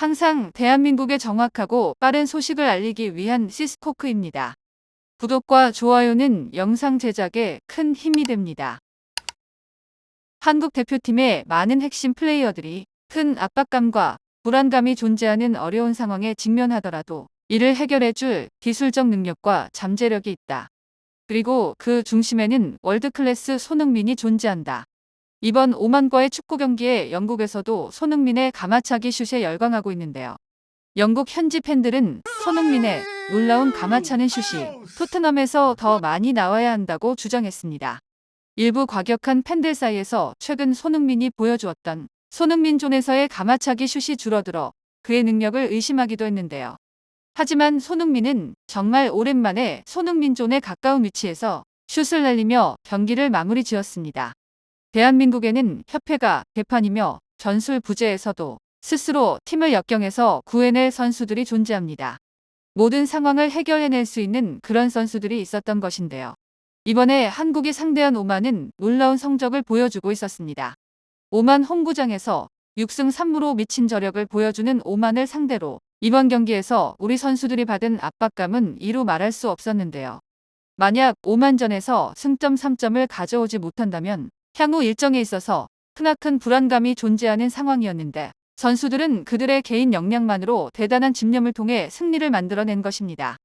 항상 대한민국의 정확하고 빠른 소식을 알리기 위한 시스코크입니다. 구독과 좋아요는 영상 제작에 큰 힘이 됩니다. 한국 대표팀의 많은 핵심 플레이어들이 큰 압박감과 불안감이 존재하는 어려운 상황에 직면하더라도 이를 해결해줄 기술적 능력과 잠재력이 있다. 그리고 그 중심에는 월드클래스 손흥민이 존재한다. 이번 오만과의 축구 경기에 영국에서도 손흥민의 가마차기 슛에 열광하고 있는데요. 영국 현지 팬들은 손흥민의 놀라운 가마차는 슛이 토트넘에서 더 많이 나와야 한다고 주장했습니다. 일부 과격한 팬들 사이에서 최근 손흥민이 보여주었던 손흥민 존에서의 가마차기 슛이 줄어들어 그의 능력을 의심하기도 했는데요. 하지만 손흥민은 정말 오랜만에 손흥민 존에 가까운 위치에서 슛을 날리며 경기를 마무리 지었습니다. 대한민국에는 협회가 개판이며 전술 부재에서도 스스로 팀을 역경해서 구해낼 선수들이 존재합니다. 모든 상황을 해결해낼 수 있는 그런 선수들이 있었던 것인데요. 이번에 한국이 상대한 오만은 놀라운 성적을 보여주고 있었습니다. 오만 홈구장에서 6승 3무로 미친 저력을 보여주는 오만을 상대로 이번 경기에서 우리 선수들이 받은 압박감은 이루 말할 수 없었는데요. 만약 오만전에서 승점 3점을 가져오지 못한다면 향후 일정에 있어서 크나큰 불안감이 존재하는 상황이었는데 선수들은 그들의 개인 역량만으로 대단한 집념을 통해 승리를 만들어낸 것입니다.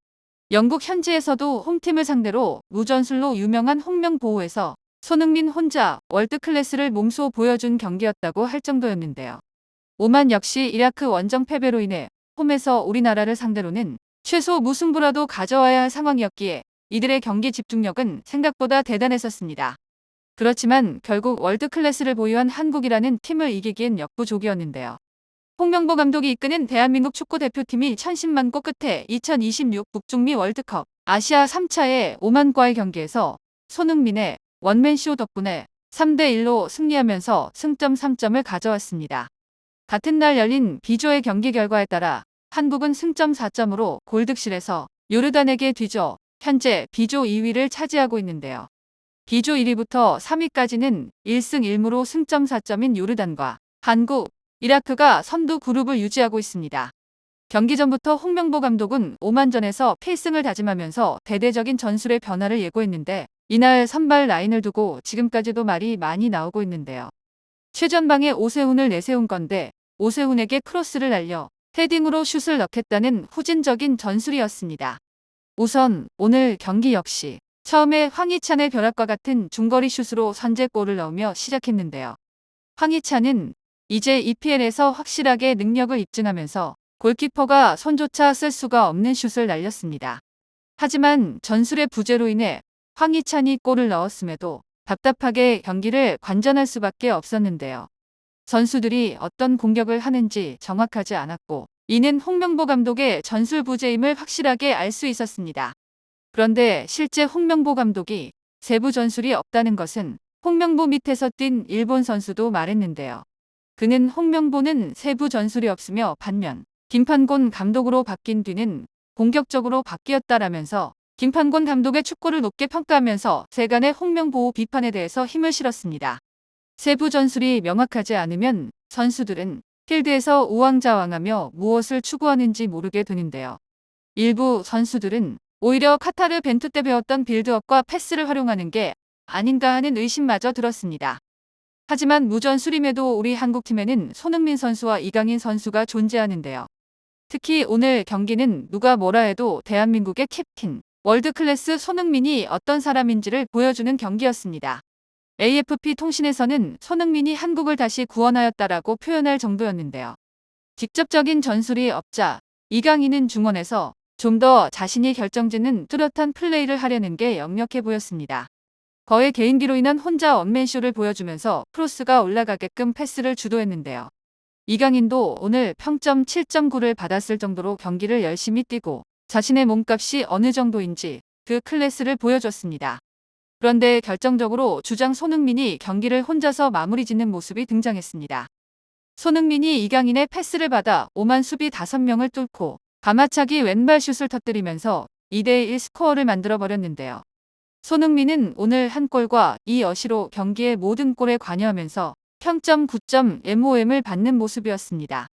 영국 현지에서도 홈팀을 상대로 무전술로 유명한 홍명보호에서 손흥민 혼자 월드클래스를 몸소 보여준 경기였다고 할 정도였는데요. 오만 역시 이라크 원정 패배로 인해 홈에서 우리나라를 상대로는 최소 무승부라도 가져와야 할 상황이었기에 이들의 경기 집중력은 생각보다 대단했었습니다. 그렇지만 결국 월드 클래스를 보유한 한국이라는 팀을 이기기엔 역부족이었는데요. 홍명보 감독이 이끄는 대한민국 축구 대표팀이 천신만 고 끝에 2026 북중미 월드컵 아시아 3차의 오만과의 경기에서 손흥민의 원맨쇼 덕분에 3대1로 승리하면서 승점 3점을 가져왔습니다. 같은 날 열린 B조의 경기 결과에 따라 한국은 승점 4점으로 골득실에서 요르단에게 뒤져 현재 B조 2위를 차지하고 있는데요. B조 1위부터 3위까지는 1승 1무로 승점 4점인 요르단과 한국, 이라크가 선두 그룹을 유지하고 있습니다. 경기 전부터 홍명보 감독은 오만전에서 필승을 다짐하면서 대대적인 전술의 변화를 예고했는데 이날 선발 라인을 두고 지금까지도 말이 많이 나오고 있는데요. 최전방에 오세훈을 내세운 건데 오세훈에게 크로스를 날려 헤딩으로 슛을 넣겠다는 후진적인 전술이었습니다. 우선 오늘 경기 역시 처음에 황희찬의 벼락과 같은 중거리 슛으로 선제골을 넣으며 시작했는데요. 황희찬은 이제 EPL에서 확실하게 능력을 입증하면서 골키퍼가 손조차 쓸 수가 없는 슛을 날렸습니다. 하지만 전술의 부재로 인해 황희찬이 골을 넣었음에도 답답하게 경기를 관전할 수밖에 없었는데요. 선수들이 어떤 공격을 하는지 정확하지 않았고 이는 홍명보 감독의 전술 부재임을 확실하게 알 수 있었습니다. 그런데 실제 홍명보 감독이 세부 전술이 없다는 것은 홍명보 밑에서 뛴 일본 선수도 말했는데요. 그는 홍명보는 세부 전술이 없으며 반면 김판곤 감독으로 바뀐 뒤는 공격적으로 바뀌었다라면서 김판곤 감독의 축구를 높게 평가하면서 세간의 홍명보호 비판에 대해서 힘을 실었습니다. 세부 전술이 명확하지 않으면 선수들은 필드에서 우왕좌왕하며 무엇을 추구하는지 모르게 되는데요. 일부 선수들은 오히려 카타르 벤투 때 배웠던 빌드업과 패스를 활용하는 게 아닌가 하는 의심마저 들었습니다. 하지만 무전술임에도 우리 한국팀에는 손흥민 선수와 이강인 선수가 존재하는데요. 특히 오늘 경기는 누가 뭐라 해도 대한민국의 캡틴, 월드클래스 손흥민이 어떤 사람인지를 보여주는 경기였습니다. AFP 통신에서는 손흥민이 한국을 다시 구원하였다라고 표현할 정도였는데요. 직접적인 전술이 없자 이강인은 중원에서 좀 더 자신이 결정짓는 뚜렷한 플레이를 하려는 게 역력해 보였습니다. 거의 개인기로 인한 혼자 원맨쇼를 보여주면서 크로스가 올라가게끔 패스를 주도했는데요. 이강인도 오늘 평점 7.9를 받았을 정도로 경기를 열심히 뛰고 자신의 몸값이 어느 정도인지 그 클래스를 보여줬습니다. 그런데 결정적으로 주장 손흥민이 경기를 혼자서 마무리 짓는 모습이 등장했습니다. 손흥민이 이강인의 패스를 받아 오만 수비 5명을 뚫고 가마차기 왼발 슛을 터뜨리면서 2대1 스코어를 만들어 버렸는데요. 손흥민은 오늘 한 골과 이 어시로 경기의 모든 골에 관여하면서 평점 9점 MOM을 받는 모습이었습니다.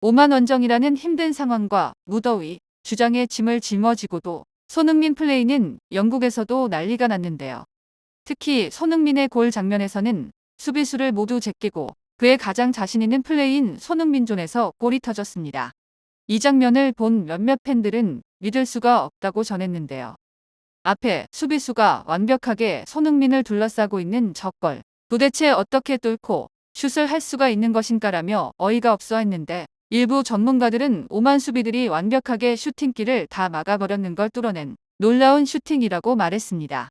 오만 원정이라는 힘든 상황과 무더위, 주장의 짐을 짊어지고도 손흥민 플레이는 영국에서도 난리가 났는데요. 특히 손흥민의 골 장면에서는 수비수를 모두 제끼고 그의 가장 자신 있는 플레이인 손흥민존에서 골이 터졌습니다. 이 장면을 본 몇몇 팬들은 믿을 수가 없다고 전했는데요. 앞에 수비수가 완벽하게 손흥민을 둘러싸고 있는 저걸 도대체 어떻게 뚫고 슛을 할 수가 있는 것인가라며 어이가 없어 했는데 일부 전문가들은 오만 수비들이 완벽하게 슈팅기를 다 막아버렸는 걸 뚫어낸 놀라운 슈팅이라고 말했습니다.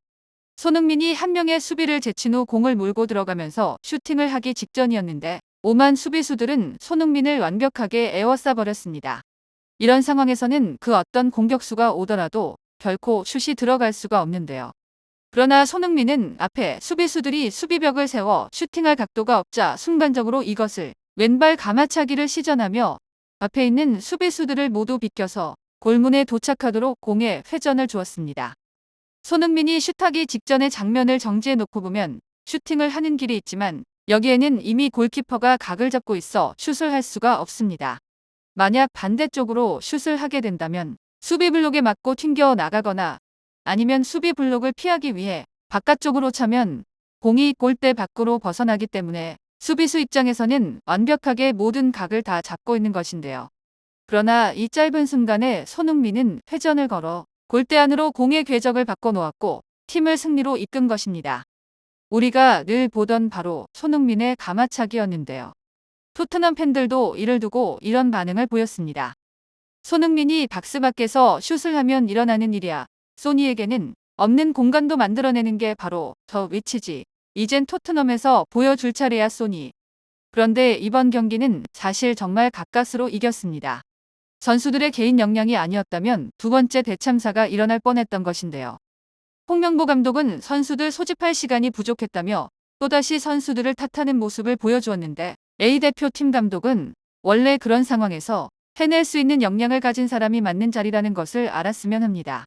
손흥민이 한 명의 수비를 제친 후 공을 몰고 들어가면서 슈팅을 하기 직전이었는데 오만 수비수들은 손흥민을 완벽하게 에워싸 버렸습니다. 이런 상황에서는 그 어떤 공격수가 오더라도 결코 슛이 들어갈 수가 없는데요. 그러나 손흥민은 앞에 수비수들이 수비벽을 세워 슈팅할 각도가 없자 순간적으로 이것을 왼발 가마차기를 시전하며 앞에 있는 수비수들을 모두 비껴서 골문에 도착하도록 공에 회전을 주었습니다. 손흥민이 슛하기 직전의 장면을 정지해 놓고 보면 슈팅을 하는 길이 있지만 여기에는 이미 골키퍼가 각을 잡고 있어 슛을 할 수가 없습니다. 만약 반대쪽으로 슛을 하게 된다면 수비 블록에 맞고 튕겨 나가거나 아니면 수비 블록을 피하기 위해 바깥쪽으로 차면 공이 골대 밖으로 벗어나기 때문에 수비수 입장에서는 완벽하게 모든 각을 다 잡고 있는 것인데요. 그러나 이 짧은 순간에 손흥민은 회전을 걸어 골대 안으로 공의 궤적을 바꿔놓았고 팀을 승리로 이끈 것입니다. 우리가 늘 보던 바로 손흥민의 가마차기였는데요. 토트넘 팬들도 이를 두고 이런 반응을 보였습니다. 손흥민이 박스 밖에서 슛을 하면 일어나는 일이야. 소니에게는 없는 공간도 만들어내는 게 바로 저 위치지. 이젠 토트넘에서 보여줄 차례야 소니. 그런데 이번 경기는 사실 정말 가까스로 이겼습니다. 선수들의 개인 역량이 아니었다면 두 번째 대참사가 일어날 뻔했던 것인데요. 홍명보 감독은 선수들 소집할 시간이 부족했다며 또다시 선수들을 탓하는 모습을 보여주었는데 A대표팀 감독은 원래 그런 상황에서 해낼 수 있는 역량을 가진 사람이 맞는 자리라는 것을 알았으면 합니다.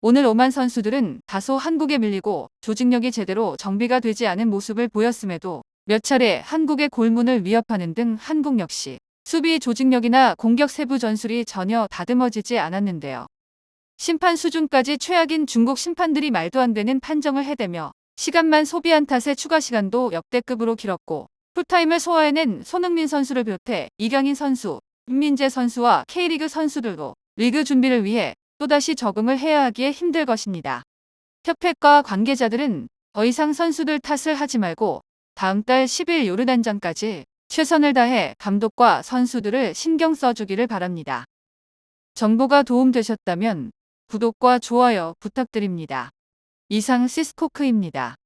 오늘 오만 선수들은 다소 한국에 밀리고 조직력이 제대로 정비가 되지 않은 모습을 보였음에도 몇 차례 한국의 골문을 위협하는 등 한국 역시 수비 조직력이나 공격 세부 전술이 전혀 다듬어지지 않았는데요. 심판 수준까지 최악인 중국 심판들이 말도 안 되는 판정을 해대며 시간만 소비한 탓에 추가 시간도 역대급으로 길었고 풀타임을 소화해낸 손흥민 선수를 비롯해 이강인 선수, 윤민재 선수와 K리그 선수들도 리그 준비를 위해 또다시 적응을 해야 하기에 힘들 것입니다. 협회과 관계자들은 더 이상 선수들 탓을 하지 말고 다음 달 10일 요르단전까지 최선을 다해 감독과 선수들을 신경 써주기를 바랍니다. 정보가 도움되셨다면 구독과 좋아요 부탁드립니다. 이상 시스코크입니다.